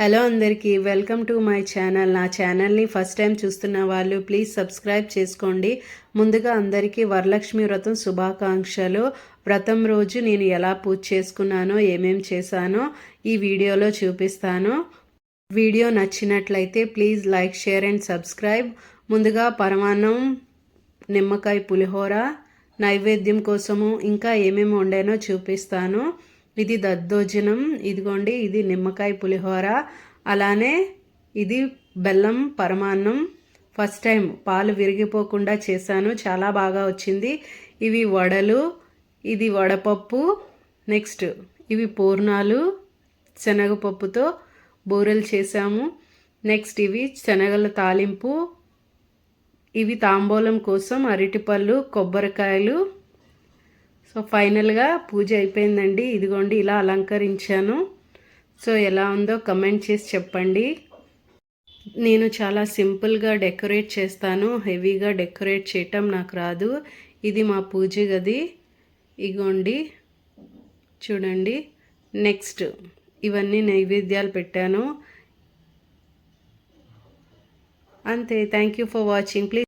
Hello అందరికీ welcome to my channel. నా ఛానల్ని ఫస్ట్ టైం చూస్తున్న వాళ్ళు ప్లీజ్ సబ్స్క్రైబ్ చేసుకోండి. ముందుగా అందరికీ వరలక్ష్మి వ్రతం శుభాకాంక్షలు. వ్రతం రోజు నేను ఎలా పూజ చేసుకున్నానో ఏమేం చేశానో ఈ వీడియోలో చూపిస్తాను. వీడియో నచ్చినట్లయితే please like share and subscribe. ముందుగా పరమాన్నం నిమ్మకాయ పులిహోర నైవేద్యం కోసము ఇంకా ఏమేమి వండానో చూపిస్తాను. ఇది దద్దోజనం ఇదిగోండి ఇది నిమ్మకాయ పులిహోర అలానే ఇది బెల్లం పరమాన్నం. ఫస్ట్ టైం పాలు విరిగిపోకుండా చేశాను చాలా బాగా వచ్చింది. ఇవి వడలు ఇది వడపప్పు నెక్స్ట్ ఇవి పూర్ణాలు శనగపప్పుతో బూరెలు చేసాము నెక్స్ట్ ఇవి శనగల తాలింపు ఇవి తాంబూలం కోసం అరటిపళ్ళు కొబ్బరికాయలు సో ఫైనల్గా పూజ అయిపోయిందండి. ఇదిగోండి ఇలా అలంకరించాను. సో ఎలా ఉందో కమెంట్ చేసి చెప్పండి. నేను చాలా సింపుల్గా డెకరేట్ చేస్తాను. హెవీగా డెకరేట్ చేయటం నాకు రాదు. ఇది మా పూజ గది. ఇగోండి చూడండి. నెక్స్ట్ ఇవన్నీ నైవేద్యాలు పెట్టాను. అంతే thank you for watching. Please